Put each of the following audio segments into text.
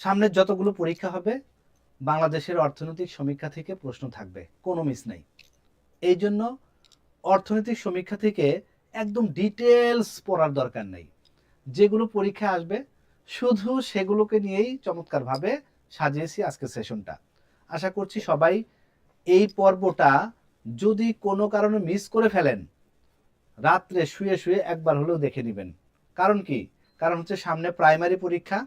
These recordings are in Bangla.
সামনের যতগুলো পরীক্ষা হবে, বাংলাদেশের অর্থনৈতিক সমীক্ষা থেকে প্রশ্ন থাকবে, কোনো মিস নাই। এই জন্য অর্থনৈতিক সমীক্ষা থেকে একদম ডিটেলস পড়ার দরকার নেই। যেগুলো পরীক্ষা আসবে, শুধু সেগুলোকে নিয়েই চমৎকারভাবে সাজিয়েছি আজকের সেশনটা। আশা করছি সবাই এই পর্বটা যদি কোনো কারণে মিস করে ফেলেন, রাত্রে শুয়ে শুয়ে একবার হলেও দেখে নেবেন। কারণ কি? কারণ হচ্ছে সামনে প্রাইমারি পরীক্ষা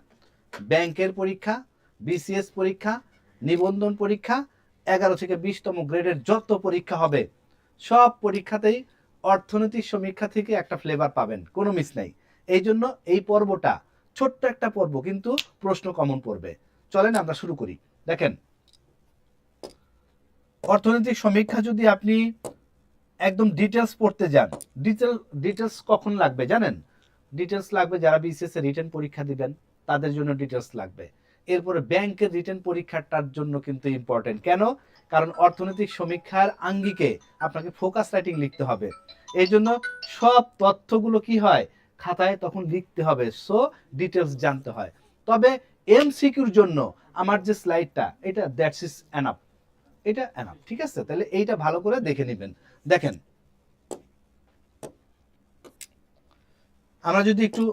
ব্যাংকের পরীক্ষা বিসিএস পরীক্ষা, নিবন্ধন পরীক্ষা, এগারো থেকে বিশতম গ্রেডের যত পরীক্ষা হবে, সব পরীক্ষাতেই অর্থনৈতিক সমীক্ষা থেকে একটা ফ্লেভার পাবেন, কোনো মিস নাই। এই জন্য এই পর্বটা, ছোট্ট একটা পর্ব, কিন্তু প্রশ্ন কমন পড়বে। চলেন আমরা শুরু করি। দেখেন, অর্থনৈতিক সমীক্ষা যদি আপনি একদম ডিটেলস পড়তে যান ডিটেল ডিটেলস কখন লাগবে জানেন? ডিটেলস লাগবে, যারা বিসিএস এ রিটেন পরীক্ষা দিবেন, তাদের জন্য ডিটেলস লাগবে। এরপরে ব্যাংকের রিটেন পরীক্ষাটার জন্য কিন্তু ইম্পর্টেন্ট কেন? কারণ অর্থনৈতিক সমীক্ষার আঙ্গিকে আপনাকে ফোকাস রাইটিং লিখতে হবে। এই জন্য সব তথ্যগুলো কি হয়? খাতায় তখন লিখতে হবে। সো ডিটেলস জানতে হয়। তবে এমসিকিউর জন্য আমার যে স্লাইডটা এটা দ্যাটস ইজ এনাফ এটা এনাফ ঠিক আছে? তাহলে এইটা ভালো করে দেখে নেবেন। দেখেন আমরা যদি একটু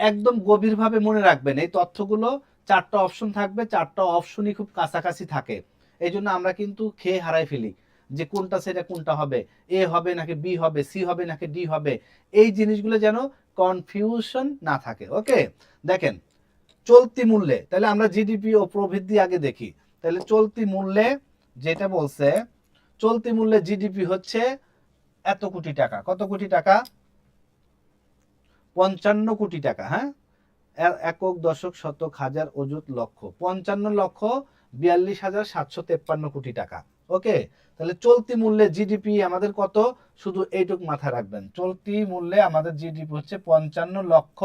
একদম গভীরভাবে মনে রাখবেন, এই তথ্যগুলো চারটা অপশন থাকবে, চারটা অপশনই খুব কাছাকাছি থাকে। এই জন্য আমরা কিন্তু খেয়ে হারাই ফেলি যে কোনটা সেটা কোনটা হবে। এ হবে নাকি বি হবে, সি হবে নাকি ডি হবে, এই জিনিসগুলো যেন কনফিউশন না থাকে ওকে দেখেন, চলতি মূল্যে, তাহলে আমরা জিডিপি ও প্রবৃদ্ধি আগে দেখি। তাহলে চলতি মূল্যে যেটা বলছে, চলতি মূল্যে জিডিপি হচ্ছে এত কোটি টাকা। কত কোটি টাকা? পঞ্চান্ন কোটি টাকা হ্যাঁ? একক, দশক, শতক, হাজার, অযুত, লক্ষ। পঞ্চান্ন লক্ষ, বিয়াল্লিশ হাজার, সাতশো তেপ্পান্ন কোটি টাকা। ওকে? তাহলে চলতি মূল্যে জিডিপি আমাদের কত? শুধু এইটুক মাথায় রাখবেন। চলতি মূল্যে আমাদের জিডিপি হচ্ছে পঞ্চান্ন লক্ষ,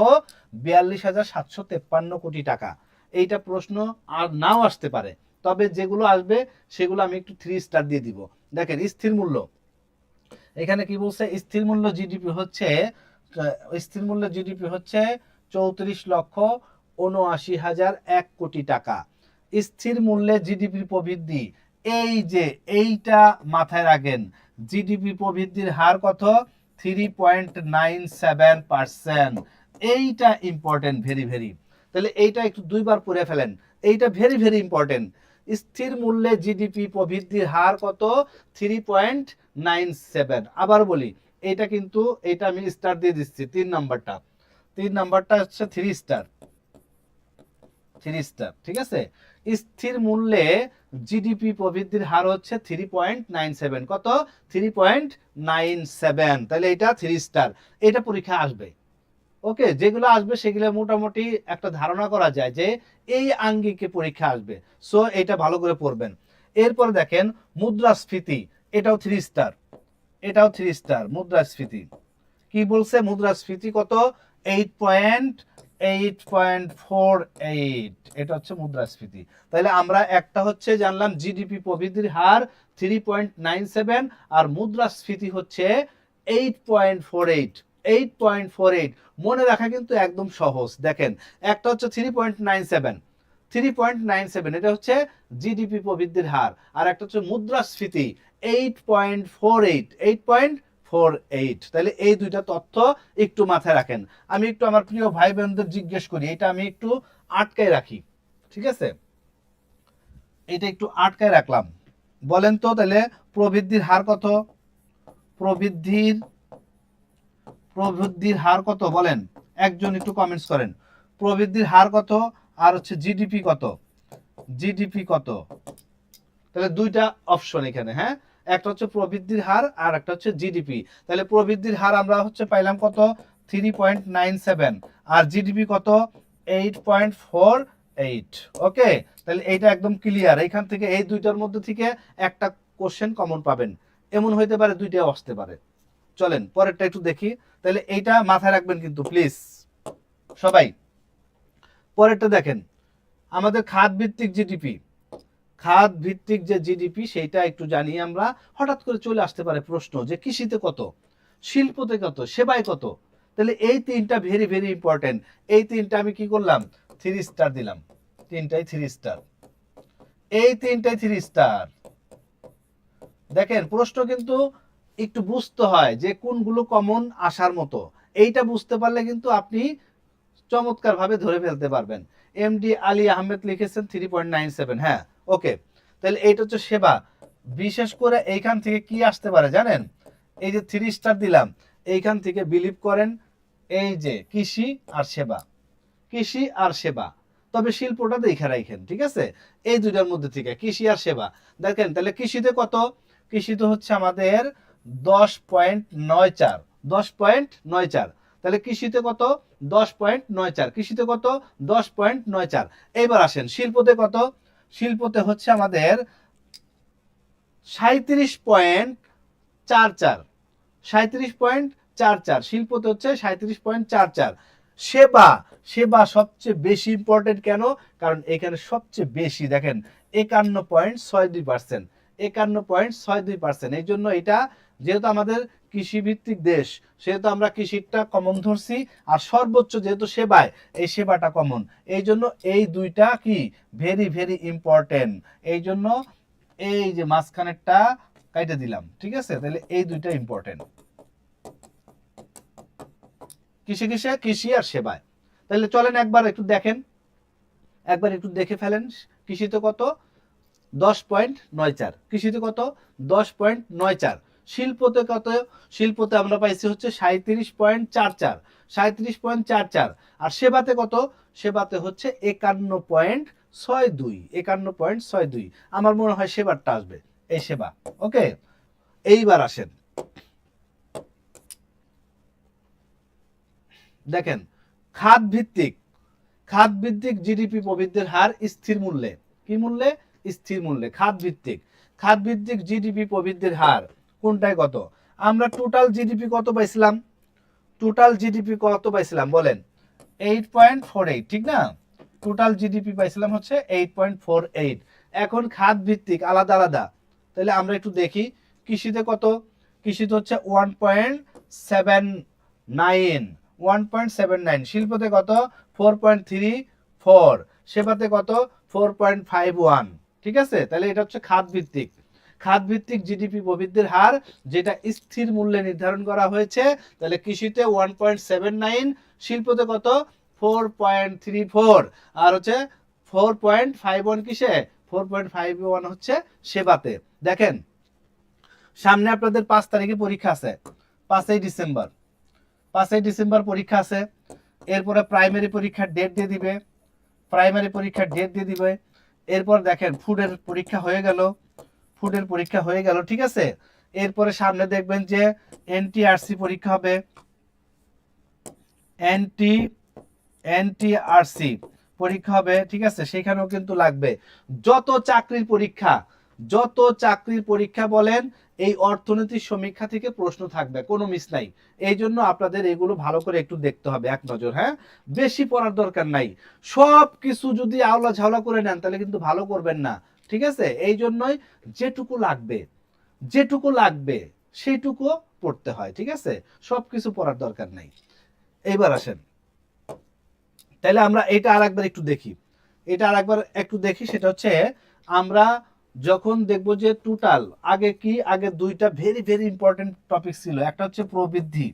বিয়াল্লিশ হাজার, সাতশো তেপ্পান্ন কোটি টাকা। এইটা প্রশ্ন আর নাও আসতে পারে। তবে যেগুলো আসবে, সেগুলো আমি একটু থ্রি স্টার দিয়ে দিব। দেখেন, স্থির মূল্য। এখানে কি বলছে? স্থির মূল্য জিডিপি হচ্ছে স্থির মূল্য জিডিপি হচ্ছে চৌত্রিশ লক্ষ উনআশি হাজার এক কোটি টাকা। স্থির মূল্যে জিডিপি প্রবৃদ্ধি, এই যে এইটা মাথায় রাখেন জিডিপি প্রবৃদ্ধির হার কত? Three point nine seven percent এইটা ইম্পর্টেন্ট ভেরি ভেরি তাহলে এইটা একটু দুইবার পড়ে ফেলেন। এইটা ভেরি ভেরি ইম্পর্টেন্ট স্থির মূল্যে জিডিপি প্রবৃদ্ধির হার কত? থ্রি পয়েন্ট নাইন সেভেন আবার বলি এটা কিন্তু এটা আমি স্টার দিয়ে দিচ্ছি, তিন নাম্বারটা। তিন নাম্বারটা হচ্ছে থ্রি স্টার থ্রি স্টার ঠিক আছে? স্থির মূল্যে জিডিপি প্রবৃদ্ধির হার হচ্ছে থ্রি পয়েন্ট নাইন সেভেন কত? থ্রি পয়েন্ট নাইন সেভেন তাহলে এটা থ্রি স্টার এটা পরীক্ষা আসবে। ওকে? যেগুলো আসবে সেগুলো মোটামুটি একটা ধারণা করা যায় যে এই আঙ্গিকে পরীক্ষা আসবে। সো এটা ভালো করে পড়বেন। এরপরে দেখেন মুদ্রাস্ফীতি, এটাও থ্রি স্টার এটাও থ্রি স্টার মুদ্রাস্ফীতি। কি বলছে? মুদ্রাস্ফীতি কত? Eight point eight point four eight এটা হচ্ছে মুদ্রাস্ফীতি। তাহলে আমরা একটা হচ্ছে জানলাম জিডিপি প্রবৃদ্ধির হার থ্রি পয়েন্ট নাইন সেভেন আর মুদ্রাস্ফীতি হচ্ছে eight point four eight eight point four eight মনে রাখা কিন্তু একদম সহজ। দেখেন, একটা হচ্ছে three point nine seven three point nine seven, এটা হচ্ছে জিডিপি প্রবৃদ্ধির হার। আর একটা হচ্ছে মুদ্রাস্ফীতি, eight point four eight eight point four eight. তাহলে এই দুইটা তথ্য একটু মাথায় রাখেন। আমি একটু আমার প্রিয় ভাই বোনদের জিজ্ঞেস করি, এটা আমি একটু আটকায় রাখি, ঠিক আছে? এটা একটু আটকায় রাখলাম। বলেন তো তাহলে, প্রবৃদ্ধির হার কত? প্রবৃদ্ধির প্রবৃদ্ধির হার কত? বলেন, একজন একটু কমেন্টস করেন। প্রবৃদ্ধির হার কত? আর হচ্ছে জিডিপি কত? জিডিপি কত? তাহলে দুইটা অপশন এখানে হ্যাঁ? একটা হচ্ছে প্রবৃদ্ধির হার আর একটা হচ্ছে জিডিপি তাহলে প্রবৃদ্ধির হার আমরা হচ্ছে পাইলাম কত? থ্রি পয়েন্ট নাইন সেভেন আর জিডিপি কত? Eight point four eight okay? তাহলে এইটা একদম ক্লিয়ার এইখান থেকে এই দুইটার মধ্যে থেকে একটা কোশ্চেন কমন পাবেন। এমন হইতে পারে, দুইটাও আসতে পারে। চলেন, পরেরটা একটু দেখি। তাহলে এইটা মাথায় রাখবেন কিন্তু প্লিজ সবাই। পরেরটা দেখেন। আমাদের খাত ভিত্তিক জিডিপি খাত ভিত্তিক যে জিডিপি সেইটা একটু জানি আমরা হঠাৎ করে চলে আসতে পারে প্রশ্ন যে কৃষিতে কত, শিল্পতে কত, সেবায় কত। তাহলে এই তিনটা ভেরি ভেরি ইম্পর্টেন্ট এই তিনটা আমি কি করলাম? থ্রি স্টার দিলাম। তিনটাই থ্রি স্টার এই তিনটাই থ্রি স্টার দেখেন, প্রশ্ন কিন্তু একটু বুঝতে হয় যে কোনগুলো কমন আসার মতো। এইটা বুঝতে পারলে কিন্তু আপনি চমৎকার ভাবে ধরে ফেলতে পারবেন। এমডি আলী আহমেদ লিখেছেন থ্রি পয়েন্ট নাইন সেভেন হ্যাঁ ওকে তাহলে এইটা হচ্ছে সেবা। বিশেষ করে এইখান থেকে কি আসতে পারে জানেন? এই যে থ্রি স্টার দিলাম, এইখান থেকে বিলিভ করেন এই যে কৃষি আর সেবা। কৃষি আর সেবা। তবে শিল্পটা দেখে রাখেন, ঠিক আছে? এই দুইটার মধ্যে থেকে, কৃষি আর সেবা। দেখেন, তাহলে কৃষিতে কত? কৃষিতে হচ্ছে আমাদের দশ পয়েন্ট নয় চার, দশ পয়েন্ট নয় চার। তাহলে কৃষিতে কত? দশ পয়েন্ট নয় চার। কৃষিতে কত? দশ পয়েন্ট নয় চার। এইবার আসেন, শিল্পতে কত? শিল্পতে হচ্ছে আমাদের সাঁত্রিশ পয়েন্ট চার চার। সাঁত্রিশ পয়েন্ট চার চার। শিল্পতে হচ্ছে সাঁত্রিশ পয়েন্ট চার চার। সেবা সেবা সবচেয়ে বেশি ইম্পর্টেন্ট কেন? কারণ এখানে সবচেয়ে বেশি, দেখেন, একান্ন পয়েন্ট ছয় দুই পার্সেন্ট একান্ন পয়েন্ট ছয় দুই পার্সেন্ট এই জন্য এটা যেহেতু আমাদের কৃষিভিত্তিক দেশ, সেহেতু আমরা কৃষিটা কমন ধরছি, আর সর্বোচ্চ যেহেতু সেবায়, এই সেবাটা কমন এই জন্য এই দুইটা কি? ভেরি ভেরি ইম্পর্টেন্ট এই জন্য এই যে মাঝখানেরটা কাইটে দিলাম, ঠিক আছে? তাহলে এই দুইটা ইম্পর্টেন্ট কিসে কিসে কৃষি আর সেবায়। তাহলে চলেন একবার একটু দেখেন। একবার একটু দেখে ফেলেন, কৃষিতে কত? দশ পয়েন্ট নয় চার। কৃষিতে কত? দশ পয়েন্ট নয় চার। শিল্পতে কত? শিল্পতে আমরা পাইছি হচ্ছে সাঁত্রিশ পয়েন্ট চার চার। সাঁত্রিশ পয়েন্ট চার চার। আর সেবাতে কত? সেবাতে হচ্ছে একান্ন পয়েন্ট ছয় দুই। একান্ন পয়েন্ট ছয় দুই। আমার মনে হয় সেবারটা আসবে, এই সেবা। ওকে? এইবার আসেন। দেখেন খাত ভিত্তিক খাত ভিত্তিক জিডিপি প্রবৃদ্ধির হার স্থির মূল্যে। কি মূল্যে? স্থির মূল্যে খাত ভিত্তিক খাত ভিত্তিক জিডিপি প্রবৃদ্ধির হার কোনটায় কত? আমরা টোটাল জিডিপি কত পাইছিলাম? টোটাল জিডিপি কত পাইছিলাম? বলেন এইট পয়েন্ট ফোর এইট ঠিক না? টোটাল জিডিপি পাইছিলাম হচ্ছে এইট পয়েন্ট ফোর এইট এখন খাত ভিত্তিক আলাদা আলাদা। তাহলে আমরা একটু দেখি, কৃষিতে কত? কৃষিতে হচ্ছে one point seven nine one point seven nine শিল্পতে কত? ফোর পয়েন্ট থ্রি ফোর সেবাতে কত? ফোর পয়েন্ট ফাইভ ওয়ান ঠিক আছে? তাহলে এটা হচ্ছে খাত ভিত্তিক খাত ভিত্তিক জিডিপি প্রবৃদ্ধির হার, যেটা স্থির মূল্যে নির্ধারণ করা হয়েছে, তাহলে কৃষিতে ওয়ান পয়েন্ট সেভেন নাইন শিল্পতে কত? ফোর পয়েন্ট থ্রি ফোর আর হচ্ছে ফোর পয়েন্ট ফাইভ ওয়ান কিসে? ফোর পয়েন্ট ফাইভ ওয়ান হচ্ছে সেবাতে। দেখেন, সামনে আপনাদের পাঁচ তারিখে পরীক্ষা আছে, পাঁচই ডিসেম্বর। পাঁচই ডিসেম্বর পরীক্ষা আছে, এরপরে প্রাইমারি পরীক্ষার ডেট দিয়ে দিবে প্রাইমারি পরীক্ষার ডেট দিয়ে দিবে। এরপর দেখেন ফুডের পরীক্ষা হয়ে গেল। ফুডের পরীক্ষা হয়ে গেল, ঠিক আছে? এরপরে সামনে দেখবেন যে এনটিআরসি পরীক্ষা হবে। এনটি এনটিআরসি পরীক্ষা হবে, ঠিক আছে? সেখানেও কিন্তু লাগবে। যত চাকরির পরীক্ষা, যত চাকরির পরীক্ষা বলেন, এই অর্থনৈতিক সমীক্ষা থেকে প্রশ্ন থাকবে, কোনো মিস নাই। এই জন্য আপনাদের এগুলো ভালো করে একটু দেখতে হবে, এক নজর হ্যাঁ? বেশি পড়ার দরকার নাই। সব কিছু যদি আওলা ঝাওলা করে নেন, তাহলে কিন্তু ভালো করবেন না। ঠিক আছে? এই জন্যই যেটুকু লাগবে যেটুকু লাগবে সেইটুকু পড়তে হয়, ঠিক আছে? সব কিছু পড়ার দরকার নাই। এইবার আসেন। তাহলে আমরা এটা আর একবার একটু দেখি। এটা আর একবার একটু দেখি, সেটা হচ্ছে আমরা যখন দেখব যে টোটাল আগে কি, আগে দুইটা ভেরি ভেরি ইম্পর্টেন্ট টপিক ছিল। একটা হচ্ছে প্রবৃদ্ধি,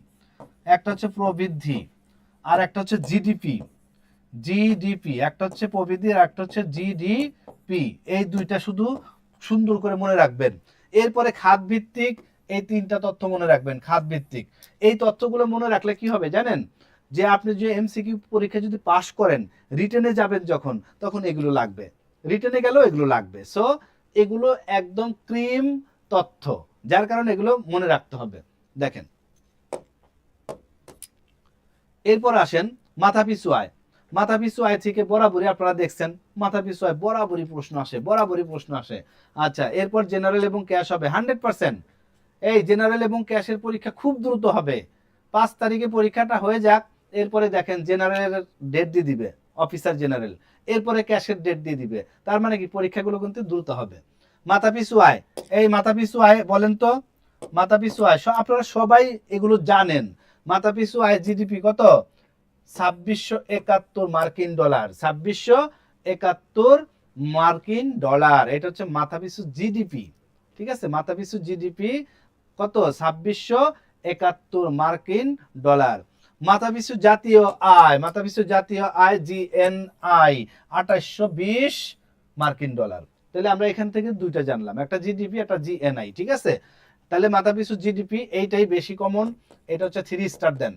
একটা হচ্ছে প্রবৃদ্ধি, আর একটা হচ্ছে জিডিপি জিডিপি একটা হচ্ছে প্রবৃদ্ধি আর একটা হচ্ছে জিডিপি এই দুইটা শুধু সুন্দর করে মনে রাখবেন। এরপরে খাত ভিত্তিক এই তিনটা তথ্য মনে রাখবেন খাত ভিত্তিক এই তথ্যগুলো মনে রাখলে কি হবে জানেন? যে আপনি যে এমসিকিউ পরীক্ষা যদি পাশ করেন, রিটেনে যাবেন যখন, তখন এগুলো লাগবে। রিটেনে গেলেও এগুলো লাগবে। সো এগুলো একদম ক্রিম তথ্য, যার কারণে এগুলো মনে রাখতে হবে। দেখেন। এরপর আসেন মাথা পিছু আয়। মাথা পিছু আয় থেকে বরাবরই আপনারা দেখছেন মাথা পিছু আয় বরাবরই প্রশ্ন আসে, বরাবরই প্রশ্ন আসে। আচ্ছা এরপর জেনারেল এবং ক্যাশ হবে হান্ড্রেড পার্সেন্ট এই জেনারেল এবং ক্যাশের পরীক্ষা খুব দ্রুত হবে। পাঁচ তারিখে পরীক্ষাটা হয়ে যাক, এরপরে দেখেন জেনারেলের ডেট দিয়ে দিবে অফিসার জেনারেল এরপরে ক্যাশের ডেট দিয়ে দিবে, তার মানে কি পরীক্ষাগুলো কিন্তু দ্রুত হবে। মাথা পিছু আয়, এই মাথা পিছু আয় বলেন তো মাথা পিছু আয় আপনারা সবাই এগুলো জানেন। মাথা পিছু আয় জিডিপি কত? ছাব্বিশশো একাত্তর মার্কিন ডলার। ছাব্বিশশো একাত্তর মার্কিন ডলার। এটা হচ্ছে মাথা পিছু জিডিপি। ঠিক আছে? মাথা পিছু জিডিপি কত? ছাব্বিশশো একাত্তর মার্কিন ডলার। মাথা পিছু জাতীয় আয়। মাথা পিছু জাতীয় আয় জিএনআই, আঠাশশো বিশ মার্কিন ডলার। তাহলে আমরা এখান থেকে দুইটা জানলাম। একটা জিডিপি, একটা জিএনআই। ঠিক আছে? তাহলে মাথা পিছু জিডিপি এইটাই বেশি কমন এটা হচ্ছে থ্রি স্টার দেন।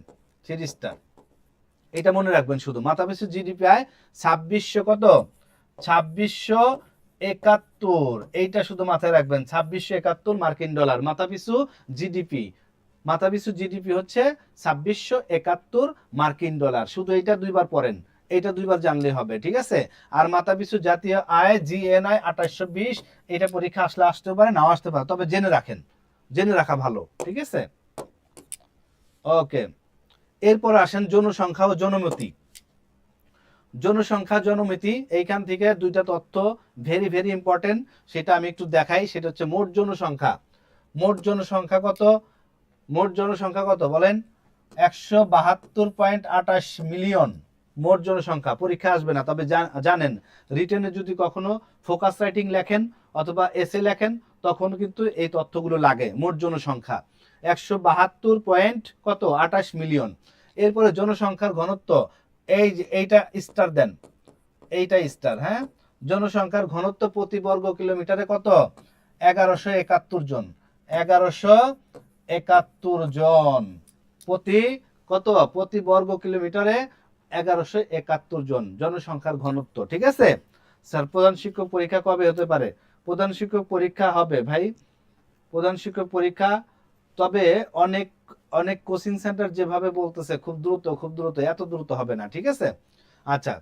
থ্রি স্টার এটা মনে রাখবেন শুধু। মাথা পিছু জিডিপি আয় ছাব্বিশশো কত? ছাব্বিশশো একাত্তর। এইটা শুধু মাথায় রাখবেন, ছাব্বিশশো একাত্তর মার্কিন ডলার। মাথা পিছু জিডিপি মাথা পিছু জিডিপি হচ্ছে ছাব্বিশশো একাত্তর মার্কিন ডলার। শুধু এইটা দুইবার পড়েন এটা দুইবার জানলে হবে, ঠিক আছে? আর মাথা পিছু জাতীয় আয় জিএনআই আঠাশশো বিশ, এটা পরীক্ষা আসলে আসতে পারে, নাও আসতে পারে। তবে জেনে রাখেন, জেনে রাখা ভালো, ঠিক আছে? ওকে। এরপর আসেন জনসংখ্যা ও জনমতি। জনসংখ্যা, জনমিতি, এইখান থেকে দুইটা তথ্য ভেরি ভেরি ইম্পর্টেন্ট সেটা আমি একটু দেখাই, সেটা হচ্ছে মোট জনসংখ্যা। মোট জনসংখ্যা কত? মোট জনসংখ্যা কত বলেন? একশো বাহাত্তর পয়েন্ট আঠাশ মিলিয়ন মোট জনসংখ্যা। পরীক্ষা আসবে না, তবে জানেন, রিটেনে যদি কখনো ফোকাস রাইটিং লেখেন অথবা এসে লেখেন, তখন কিন্তু এই তথ্যগুলো লাগে, মোট জনসংখ্যা। একশো বাহাত্তর পয়েন্ট কত? আঠাশ মিলিয়ন। এরপরে জনসংখ্যার ঘনত্ব, এই এইটা স্টার দেন। এইটা স্টার হ্যাঁ? জনসংখ্যার ঘনত্ব প্রতি বর্গ কিলোমিটারে কত? এগারোশো একাত্তর জন। এগারোশো একাত্তর জন। প্রতি কত? প্রতি বর্গ কিলোমিটারে এগারোশো একাত্তর জন জনসংখ্যার ঘনত্ব, ঠিক আছে? স্যার, প্রধান শিক্ষক পরীক্ষা কবে হতে পারে? প্রধান শিক্ষক পরীক্ষা হবে, ভাই। প্রধান শিক্ষক পরীক্ষা তবে অনেক অনেক কোচিং সেন্টার যেভাবে বলতেছে, খুব দ্রুত খুব দ্রুত, এত দ্রুত হবে না, ঠিক আছে? আচ্ছা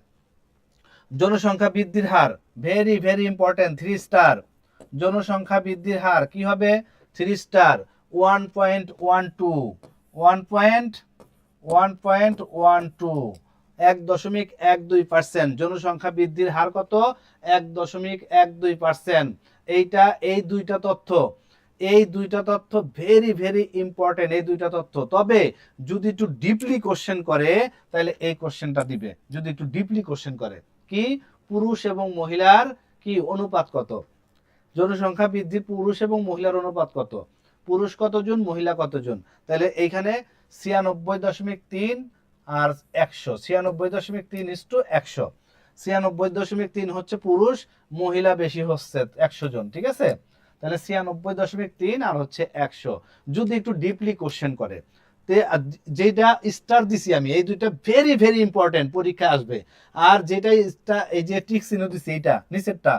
জনসংখ্যা বৃদ্ধির হার very very important three star জনসংখ্যা বৃদ্ধির হার কি হবে? Three star one point one two one point one point one two এক দশমিক এক দুই পার্সেন্ট জনসংখ্যা বৃদ্ধির হার কত? এক দশমিক এক দুই পার্সেন্ট এইটা, এই দুইটা তথ্য। এই দুইটা তথ্য ভেরি ভেরি ইম্পর্টেন্ট এই দুইটা তথ্য। তবে যদি একটু ডিপলি কোশ্চেন করে, তাহলে এই কোশ্চেনটা দিবে। যদি একটু ডিপলি কোশ্চেন করে, কি পুরুষ এবং মহিলার কি অনুপাত কত? জনসংখ্যা বৃদ্ধি পুরুষ এবং মহিলার অনুপাত কত? পুরুষ কতজন, মহিলা কতজন? তাহলে এইখানে ছিয়ানব্বই দশমিক তিন আর একশো। ছিয়ানব্বই দশমিক তিন ইস টু একশো। ছিয়ানব্বই দশমিক তিন হচ্ছে পুরুষ, মহিলা বেশি হচ্ছে একশো জন, ঠিক আছে? তাহলে ছিয়ানব্বই দশমিক তিন আর হচ্ছে একশো। যদি একটু ডিপলি কোশ্চেন করে যেটা স্টার দিছি আমি, এই দুইটা ভেরি ভেরি ইম্পর্টেন্ট পরীক্ষা আসবে। আর যেটা এই যে টিক চিহ্ন দিছি, এইটা, নিচেরটা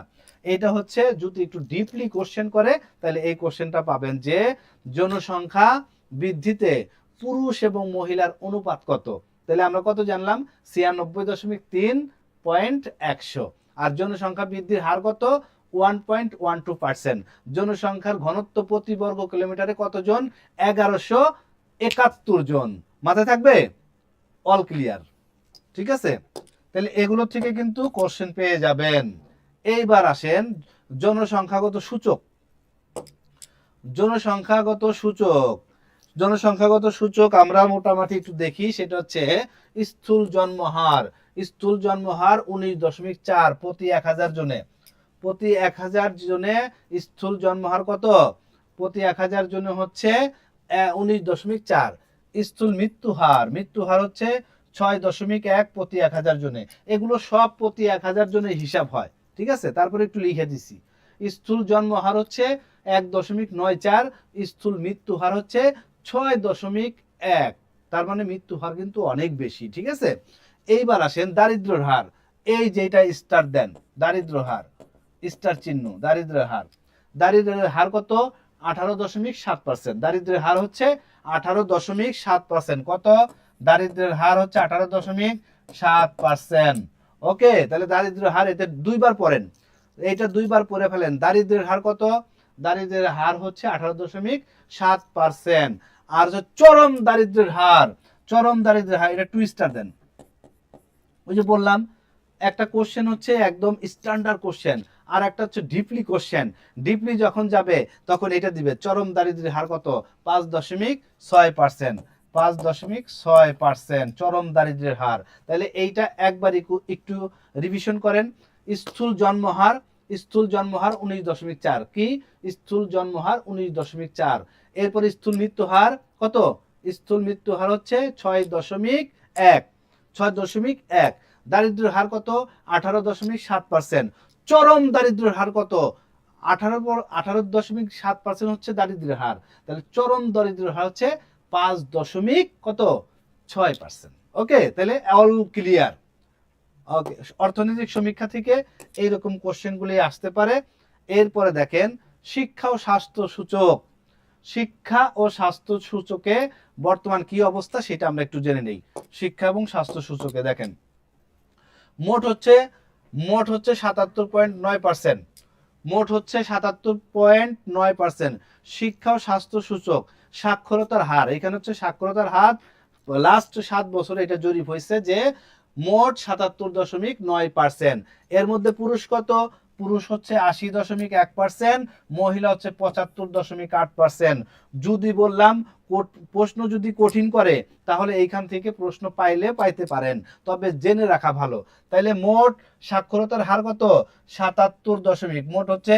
এটা হচ্ছে যদি একটু ডিপলি কোশ্চেন করে, তাহলে এই কোশ্চেনটা পাবেন যে জনসংখ্যা বৃদ্ধিতে পুরুষ এবং মহিলার অনুপাত কত? তাহলে আমরা কত জানলাম? ছিয়ানব্বই দশমিক তিন পয়েন্ট একশো। আর জনসংখ্যা বৃদ্ধির হার কত? One point one two percent জনসংখ্যার ঘনত্ব প্রতি বর্গ কিলোমিটারে কতজন? এগারোশো একাত্তর জন। মাথায় থাকবে? অল ক্লিয়ার ঠিক আছে? তাহলে এগুলো থেকে কিন্তু কোশ্চেন পেয়ে যাবেন। এইবার আসেন জনসংখ্যাগত সূচক। জনসংখ্যাগত সূচক। জনসংখ্যাগত সূচক আমরা মোটামুটি একটু দেখি, সেটা হচ্ছে স্থূল জন্মহার। স্থূল জন্মহার উনিশ দশমিক চার প্রতি এক হাজার জনে। প্রতি এক হাজার জনে স্থূল জন্মহার কত? প্রতি এক হাজার জনে হচ্ছে উনিশ দশমিক চার। স্থূল মৃত্যু হার মৃত্যু হার হচ্ছে ছয় দশমিক এক প্রতি এক হাজার জনে। এগুলো সব প্রতি এক হাজার জনের হিসাব হয়, ঠিক আছে? তারপরে একটু লিখে দিছি। স্থূল জন্ম হার হচ্ছে এক দশমিক নয় চার, স্থূল মৃত্যু হার হচ্ছে ছয় দশমিক এক। তার মানে মৃত্যু হার কিন্তু অনেক বেশি, ঠিক আছে? এইবার আসেন দারিদ্র্যের হার। এই যেটা স্টার দেন দারিদ্র হার। স্টার চিহ্ন, দারিদ্র্যের হার। দারিদ্র্যের হার কত? আঠারো দশমিক সাত পার্সেন্ট দারিদ্র্যের হার হচ্ছে আঠারো দশমিক সাত পার্সেন্ট কত? দারিদ্র্যের হার হচ্ছে আঠারো দশমিক সাত পার্সেন্ট ওকে, তাহলে দারিদ্র্যের হার এতে দুইবার পড়েন। এইটা দুইবার পড়ে ফেলেন। দারিদ্র্যের হার কত? দারিদ্র্যের হার হচ্ছে আঠারো দশমিক সাত পার্সেন্ট আর হচ্ছে চরম দারিদ্র্যের হার, চরম দারিদ্র্যের হার, এটা টু স্টার দেন। ওই যে বললাম একটা কোশ্চেন হচ্ছে একদম স্ট্যান্ডার্ড কোশ্চেন আর একটা হচ্ছে ডিপলি কোশ্চেন ডিপলি যখন যাবে, তখন এটা দিবে, চরম দারিদ্র্যের হার কত? পাঁচ দশমিক ছয় পার্সেন্ট পাঁচ দশমিক ছয় পার্সেন্ট চরম দারিদ্র্যের হার। তাহলে এইটা একবার একটু- রিভিশন করেন। স্থূল জন্মহার স্থূল জন্মহার উনিশ দশমিক চার। কি? স্থূল জন্মহার উনিশ দশমিক চার। এরপর স্থূল মৃত্যু হার কত? স্থূল মৃত্যু হার হচ্ছে ছয় দশমিক এক। ছয় দশমিক এক। দারিদ্র্যের হার কত? আঠারো দশমিক সাত পার্সেন্ট চরম দারিদ্র্যের হার কত? আঠারো আঠারো দশমিক সাত পার্সেন্ট হচ্ছে দারিদ্র্যের হার। তাহলে চরম দারিদ্র্যের হার হচ্ছে পাঁচ দশমিক কত? ছয় পার্সেন্ট ওকে? তাহলে অল ক্লিয়ার ওকে, অর্থনৈতিক সমীক্ষা থেকে এইরকম কোশ্চেনগুলি আসতে পারে। এরপরে দেখেন, শিক্ষা ও স্বাস্থ্য সূচক। শিক্ষা ও স্বাস্থ্য সূচকে বর্তমান কি অবস্থা সেটা আমরা একটু জেনে নেই। শিক্ষা এবং স্বাস্থ্য সূচকে দেখেন। মোট হচ্ছে মোট হচ্ছে সাতাত্তর পয়েন্ট নয় পার্সেন্ট। মোট হচ্ছে সাতাত্তর পয়েন্ট নয় পার্সেন্ট। শিক্ষা ও স্বাস্থ্য সূচক, সাক্ষরতার হার। এখানে হচ্ছে সাক্ষরতার হার লাস্ট সাত বছরে এটা জরিপ হয়েছে যে মোট সাতাত্তর দশমিক নয় পার্সেন্ট। এর মধ্যে পুরুষ কত? পুরুষ হচ্ছে আশি দশমিক এক পার্সেন্ট মহিলা হচ্ছে পঁচাত্তর দশমিক আট পার্সেন্ট যদি বললাম প্রশ্ন যদি কঠিন করে, তাহলে এইখান থেকে প্রশ্ন পাইলে পাইতে পারেন। তবে জেনে রাখা ভালো। তাইলে মোট সাক্ষরতার হার কত? সাতাত্তর দশমিক, মোট হচ্ছে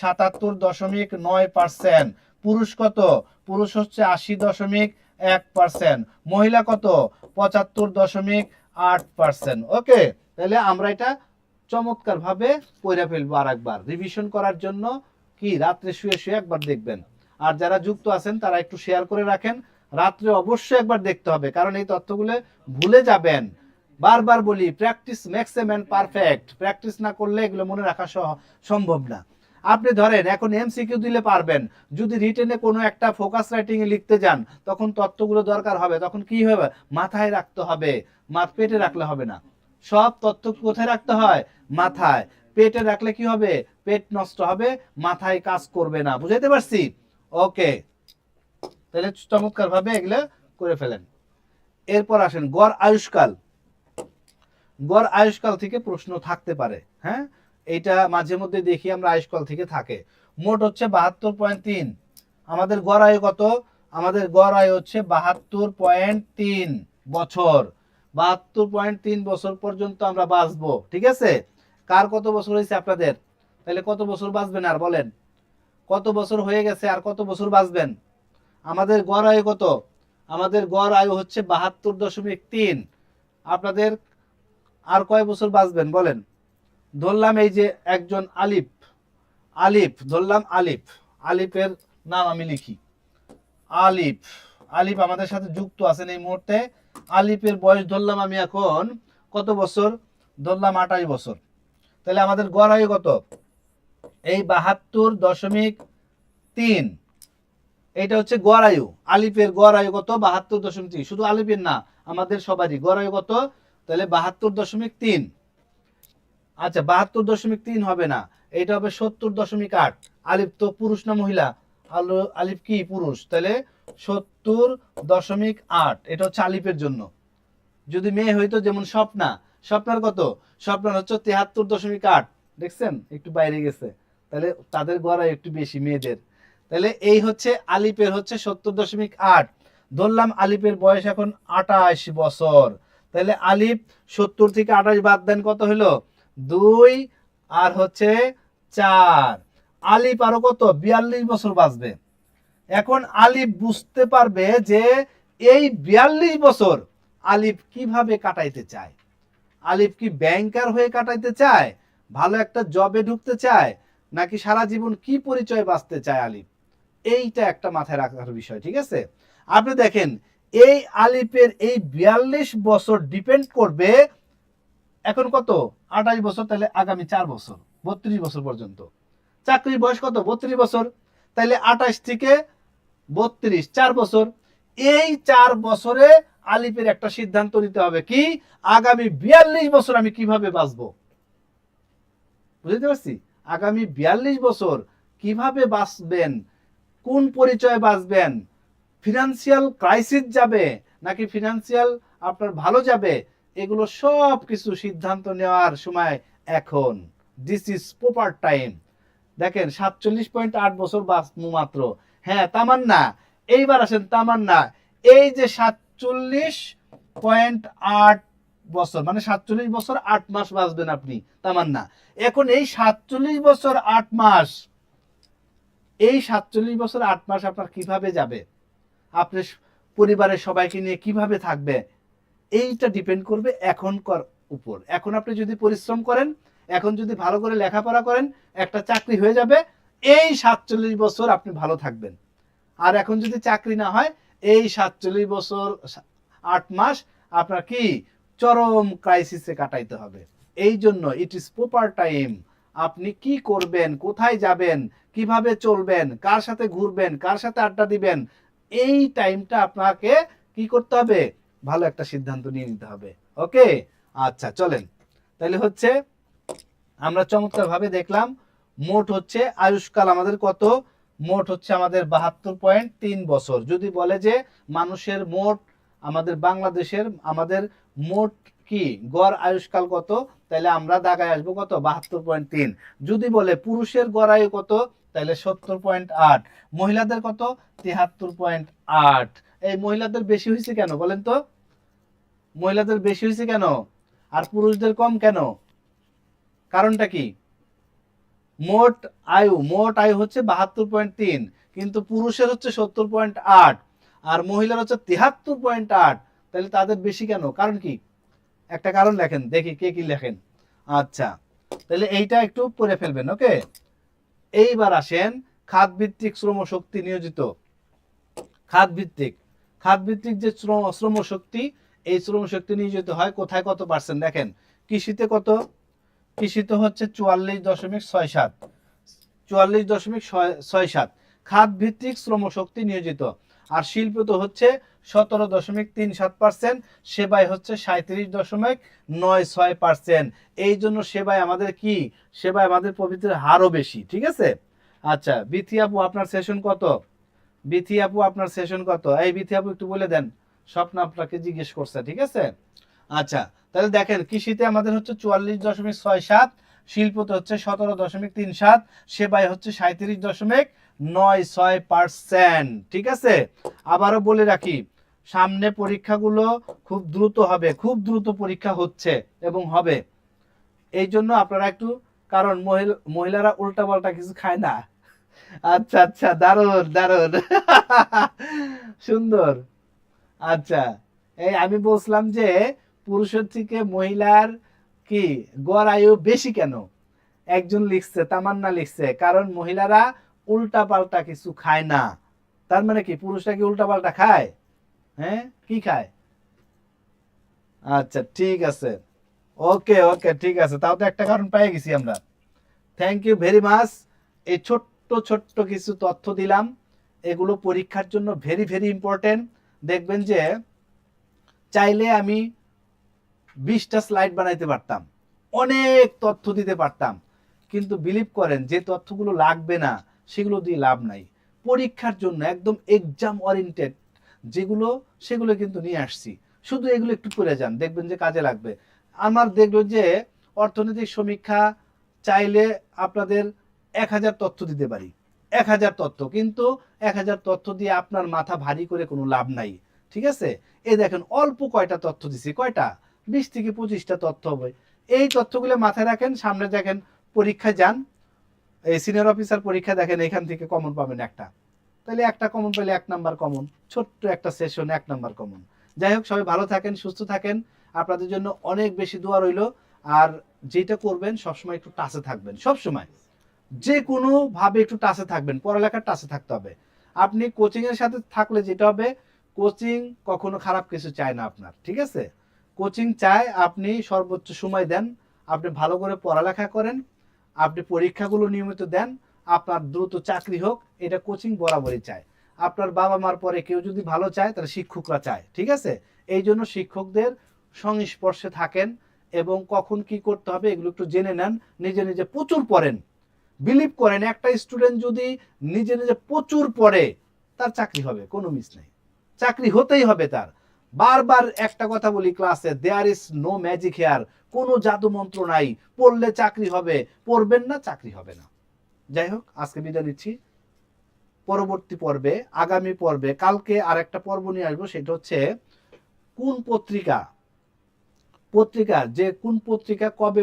সাতাত্তর দশমিক নয় পার্সেন্ট পুরুষ কত? পুরুষ হচ্ছে আশি দশমিক এক পার্সেন্ট মহিলা কত? পঁচাত্তর দশমিক আট পার্সেন্ট ওকে? তাহলে আমরা এটা চমৎকার ভাবে পড়ে ফেলব আর একবার রিভিশন করার জন্য কি? রাত্রে শুয়ে শুয়ে একবার দেখবেন। আর যারা যুক্ত আছেন, তারা একটু শেয়ার করে রাখেন। রাত্রে অবশ্যই একবার দেখতে হবে, কারণ এই তথ্যগুলো ভুলে যাবেন। বারবার বলি practice makes a man perfect practice না করলে এগুলো মনে রাখা সম্ভব না। আপনি ধরেন, এখন এমসিকিউ দিলে পারবেন। যদি রিটেনে কোনো একটা ফোকাস রাইটিং এ লিখতে যান, তখন তথ্যগুলো দরকার হবে। তখন কি হবে? মাথায় রাখতে হবে। মাথ পেটে রাখলে হবে না। সব তথ্য কোথায় রাখতে হয়? মাথায়। পেটে রাখলে কি হবে? পেট নষ্ট হবে, মাথায় কাজ করবে না। বুঝাইতে পারছি? ওকে তাহলে চমৎকার ভাবে এগুলো করে ফেলেন। এরপর আসেন, গড় আয়ুষ্কাল। গড় আয়ুষ্কাল থেকে প্রশ্ন থাকতে পারে হ্যাঁ? এইটা মাঝে মধ্যে দেখি আমরা আয়ুষ্কাল থেকে থাকে। মোট হচ্ছে বাহাত্তর পয়েন্ট তিন। আমাদের গড় আয়ু কত? আমাদের গড় আয়ু হচ্ছে বাহাত্তর পয়েন্ট তিন বছর। বাহাত্তর পয়েন্ট তিন বছর পর্যন্ত আমরা বাঁচবো, ঠিক আছে? কার কত বছর হয়েছে আপনাদের? তাহলে কত বছর বাঁচবেন আর বলেন? কত বছর হয়ে গেছে আর কত বছর বাঁচবেন? আমাদের গড় আয়ু কত? আমাদের গড় আয়ু হচ্ছে বাহাত্তর দশমিক তিন। আপনাদের আর কয় বছর বাঁচবেন বলেন? ধরলাম এই যে একজন আলিফ আলিফ, ধরলাম আলিফ। আলিফের নাম আমি লিখি। আলিফ আলিফ আমাদের সাথে যুক্ত আছেন এই মুহূর্তে। আলিফের বয়স ধরলাম আমি এখন কত বছর? ধরলাম আঠাশ বছর। তাহলে আমাদের গড় কত? এই বাহাত্তর দশমিক তিন। এইটা হচ্ছে গড় আয়ু। আলিফের গড় কত? বাহাত্তর দশমিক তিন। শুধু আলিফের না, আমাদের সবারই গড় আয়ু কত? তাহলে বাহাত্তর দশমিক তিন। আচ্ছা বাহাত্তর দশমিক তিন হবে না। এটা হবে সত্তর দশমিক আট। আলিফ তো পুরুষ না মহিলা? আলো আলিফ কি পুরুষ? তাহলে সত্তর দশমিক আট। এটা হচ্ছে আলিফের জন্য। যদি মেয়ে হইতো যেমন স্বপ্না, স্বপ্নার কত? স্বপ্নার হচ্ছে তেহাত্তর দশমিক আট। দেখছেন? একটু বাইরে গেছে। তাহলে তাদের গড়াই একটু বেশি মেয়েদের। তাহলে এই হচ্ছে আলিফের হচ্ছে সত্তর দশমিক আট। ধরলাম আলিফের বয়স এখন আটাশ বছর। তাহলে আলিফ সত্তর থেকে আঠাশ বাদ দেন কত হলো দুই আর হচ্ছে চার। আলিফ আরও কত? বিয়াল্লিশ বছর বাঁচবে। এখন আলিফ বুঝতে পারবে যে এই বিয়াল্লিশ বছর আলিফ কীভাবে কাটাইতে চায়? আলিফ কি ব্যাংকার হয়ে কাটাইতে চায়? ভালো একটা জবে ঢুকতে চায়? নাকি সারা জীবন কি পরিচয় বাঁচতে চায় আলিফ? এইটা একটা মাথায় রাখার বিষয়, ঠিক আছে? আপনি দেখেন, এই আলিফের এই বিয়াল্লিশ বছর ডিপেন্ড করবে এখন কত? আঠাশ বছর, তাহলে আগামী চার বছর, বত্রিশ বছর পর্যন্ত। চাকরির বয়স কত? বত্রিশ বছর। তাহলে আঠাশ থেকে বত্রিশ, চার বছর। এই চার বছরে আলিফের একটা সিদ্ধান্ত নিতে হবে কি? আগামী বিয়াল্লিশ বছর আমি কীভাবে বাঁচবো? বুঝতে পারছি? আগামী বিয়াল্লিশ বছর কীভাবে বাঁচবেন? কোন পরিচয়ে বাঁচবেন? ফিনান্সিয়াল ক্রাইসিস যাবে নাকি ফিনান্সিয়াল আপনার ভালো যাবে? এগুলো সব কিছু সিদ্ধান্ত নেওয়ার সময় এখন। দিস ইজ প্রপার টাইম দেখেন, সাতচল্লিশ পয়েন্ট আট বছর বাঁচবো মাত্র। হ্যাঁ তামান্না। এইবার আসেন, তামান্না। এই যে সাতচল্লিশ পয়েন্ট আট বছর মানে সাতচল্লিশ বছর আট মাস বাঁচবেন আপনি, তামান্না। এখন এই সাতচল্লিশ বছর আট মাস, এই সাতচল্লিশ বছর আট মাস আপনার কীভাবে যাবে? আপনি পরিবারের সবাইকে নিয়ে কীভাবে থাকবে? এইটা ডিপেন্ড করবে এখনকার উপর। এখন আপনি যদি পরিশ্রম করেন, এখন যদি ভালো করে লেখাপড়া করেন, একটা চাকরি হয়ে যাবে এই সাতচল্লিশ বছর আপনি ভালো থাকবেন। আর এখন যদি চাকরি না হয়, এই সাতচল্লিশ বছর আট মাস আপনার কি চরম ক্রাইসিসে কাটাইতে হবে। এই জন্য ইট ইজ প্রপার টাইম আপনি কি করবেন, কোথায় যাবেন, কীভাবে চলবেন, কার সাথে ঘুরবেন, কার সাথে আড্ডা দিবেন, এই টাইমটা আপনাকে কি করতে হবে? ভালো একটা সিদ্ধান্ত নিয়ে নিতে হবে। ওকে আচ্ছা চলেন। তাহলে হচ্ছে আমরা চমৎকার ভাবে দেখলাম মোট হচ্ছে আয়ুষ্কাল আমাদের কত? মোট হচ্ছে আমাদের বাহাত্তর পয়েন্ট তিন বছর। যদি বলে যে মানুষের মোট আমাদের বাংলাদেশের আমাদের মোট কি গড় আয়ুষ্কাল কত? তাহলে আমরা দাগায় আসব কত? বাহাত্তর পয়েন্ট তিন। যদি বলে পুরুষের গড় আয়ু কত? তাহলে সত্তর পয়েন্ট আট। মহিলাদের কত? তিয়াত্তর পয়েন্ট আট। এই মহিলাদের বেশি হয়েছে কেন বলেন তো? মহিলাদের বেশি হয়েছে কেন? আর পুরুষদের কম কেন? কারণটা কি? মোট আয়ু মোট আয়ু হচ্ছে বাহাত্তর পয়েন্ট তিন, কিন্তু পুরুষের হচ্ছে সত্তর পয়েন্ট আট, আর মহিলার হচ্ছে তিহাত্তর পয়েন্ট আট। তাহলে তাদের বেশি কেন? কারণ কি? একটা কারণ লেখেন, দেখি কে কি লেখেন। আচ্ছা তাহলে এইটা একটু পড়ে ফেলবেন, ওকে? এইবার আসেন খাত ভিত্তিক শ্রম শক্তি নিয়োজিত। খাত ভিত্তিক খাত ভিত্তিক যে শ্রম শ্রম শক্তি এই শ্রম শক্তি নিয়োজিত হয় কোথায় কত পার্সেন্ট দেখেন, কৃষিতে কত? কৃষিতে হচ্ছে চুয়াল্লিশ দশমিক ছয় সাত। চুয়াল্লিশ দশমিক ছয়- সাত। খাত ভিত্তিক শ্রম শক্তি নিয়োজিত। আর শিল্প তো হচ্ছে সতেরো দশমিক তিন সাত পার্সেন্ট, সেবায় হচ্ছে সাঁত্রিশ দশমিক নয় ছয় পার্সেন্ট। এই জন্য সেবায় আমাদের কি? সেবায় আমাদের প্রবৃত্তির হারও বেশি, ঠিক আছে? আচ্ছা বিথি আপু, আপনার সেশন কত? বিথি আপু, আপনার সেশন কত? এই বিথি আপু, একটু বলে দেন। স্বপ্ন আপনাকে জিজ্ঞেস করছে, ঠিক আছে? আচ্ছা তাহলে দেখেন, কৃষিতে আমাদের হচ্ছে চুয়াল্লিশ দশমিক ছয় সাত, শিল্পতে হচ্ছে সতেরো দশমিক তিন সাত, সেবায় হচ্ছে সাঁত্রিশ দশমিক নয় ছয় পার্সেন্ট ঠিক আছে? আবারও বলে রাখি, সামনে পরীক্ষাগুলো খুব দ্রুত হবে, খুব দ্রুত পরীক্ষা হচ্ছে এবং হবে। এই জন্য আপনারা একটু, কারণ মহিলা, মহিলারা উল্টা পাল্টা কিছু খায় না। আচ্ছা আচ্ছা দারুণ দারুণ। সুন্দর। আচ্ছা এই আমি বলছিলাম যে পুরুষের থেকে মহিলার কি গড় আয়ু বেশি কেন? একজন লিখছে, তামান্না লিখছে, কারণ মহিলারা উল্টা পাল্টা কিছু খায় না। তার মানে কি, পুরুষরা কি উল্টা পাল্টা খায়? হ্যাঁ? কি খায়? আচ্ছা ঠিক আছে। ওকে ওকে, ঠিক আছে। তাও তো একটা কারণ পেয়ে গেছি আমরা। থ্যাংক ইউ ভেরি মাচ এই ছোট্ট ছোট্ট কিছু তথ্য দিলাম। এগুলো পরীক্ষার জন্য ভেরি ভেরি ইম্পর্টেন্ট দেখবেন যে চাইলে আমি বিশটা স্লাইড বানাইতে পারতাম। অনেক তথ্য দিতে পারতাম। কিন্তু বিলিভ করেন, যে তথ্যগুলো লাগবে না, সেগুলো দিয়ে লাভ নাই। পরীক্ষার জন্য একদম এক্সাম ওরিয়েন্টেড যেগুলো, সেগুলো কিন্তু নিয়ে আসছি। শুধু এগুলো একটু করে যান, দেখবেন যে কাজে লাগবে। আমার দেখবেন যে অর্থনৈতিক সমীক্ষা চাইলে আপনাদের এক হাজার তথ্য দিতে পারি। এক হাজার তথ্য, কিন্তু এক হাজার তথ্য দিয়ে আপনার মাথা ভারী করে কোনো লাভ নাই। ঠিক আছে? এ দেখেন, অল্প কয়টা তথ্য দিছি। কয়টা? বিশ থেকে পঁচিশটা তথ্য হবে। এই তথ্যগুলো মাথায় রাখেন, সামনে দেখেন, পরীক্ষায় যান। এই সিনিয়র অফিসার পরীক্ষা দেখেন, এখান থেকে কমন পাবেন একটা। তাহলে একটা কমন পেলে এক নাম্বার কমন ছোট্ট একটা সেশন এক নাম্বার কমন যাই হোক, সবাই ভালো থাকেন, সুস্থ থাকেন। আপনাদের জন্য অনেক বেশি দোয়া রইল। আর যেটা করবেন, সবসময় একটু টাচে থাকবেন, সবসময়। যে কোনো ভাবে একটু টাচে থাকবেন, পড়ালেখার টাচে থাকতে হবে। আপনি কোচিংয়ের সাথে থাকলে যেটা হবে কোচিং কখনো খারাপ কিছু চায় না আপনার, ঠিক আছে? কোচিং চায়, আপনি সর্বোচ্চ সময় দেন, আপনি ভালো করে পড়ালেখা করেন, আপনি পরীক্ষাগুলো নিয়মিত দেন, আপনার দ্রুত চাকরি হোক, এটা কোচিং বরাবরই চায়। আপনার বাবা মার পরে কেউ যদি ভালো চায়, তাহলে শিক্ষকরা চায়, ঠিক আছে? এই জন্য শিক্ষকদের সংস্পর্শে থাকেন এবং কখন কি করতে হবে এগুলো একটু জেনে নেন, নিজে নিজে প্রচুর পড়েন। বিলিভ করেন, একটা স্টুডেন্ট যদি নিজে নিজে প্রচুর পড়ে, তার চাকরি হবে, কোনো মিস নেই। চাকরি হতেই হবে তার। বারবার একটা কথা বলি ক্লাসে there is no magic here কোনো জাদু মন্ত্র নাই। পড়লে চাকরি হবে, পড়বেন না, চাকরি হবে না। যাই হোক, আজকে বিদায় নিচ্ছি। পরবর্তী পর্বে, আগামী পর্বে, কালকে আর একটা পর্ব নিয়ে আসব, সেটা হচ্ছে কোন পত্রিকা? পত্রিকা, যে কোন পত্রিকা কবে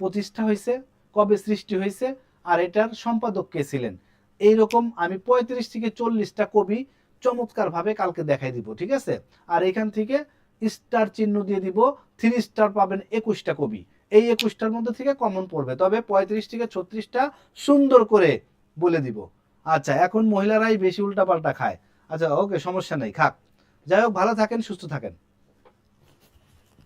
প্রতিষ্ঠা হয়েছে, কবে সৃষ্টি হয়েছে, আর এটার সম্পাদক কে ছিলেন? এইরকম আমি পঁয়ত্রিশ থেকে চল্লিশটা কবি চমৎকার ভাবে কালকে দেখাই দিব, ঠিক আছে? আর এখান থেকে স্টার চিহ্ন দিয়ে দিব থ্রি স্টার পাবেন একুশটা কবি। এই একুশটার মধ্যে থেকে কমন পড়বে, তবে পঁয়ত্রিশ থেকে ছত্রিশটা সুন্দর করে বলে দিব। আচ্ছা এখন মহিলারাই বেশি উল্টাপাল্টা খায়। আচ্ছা ওকে, সমস্যা নেই, খাক। যাই হোক, ভালো থাকেন, সুস্থ থাকেন।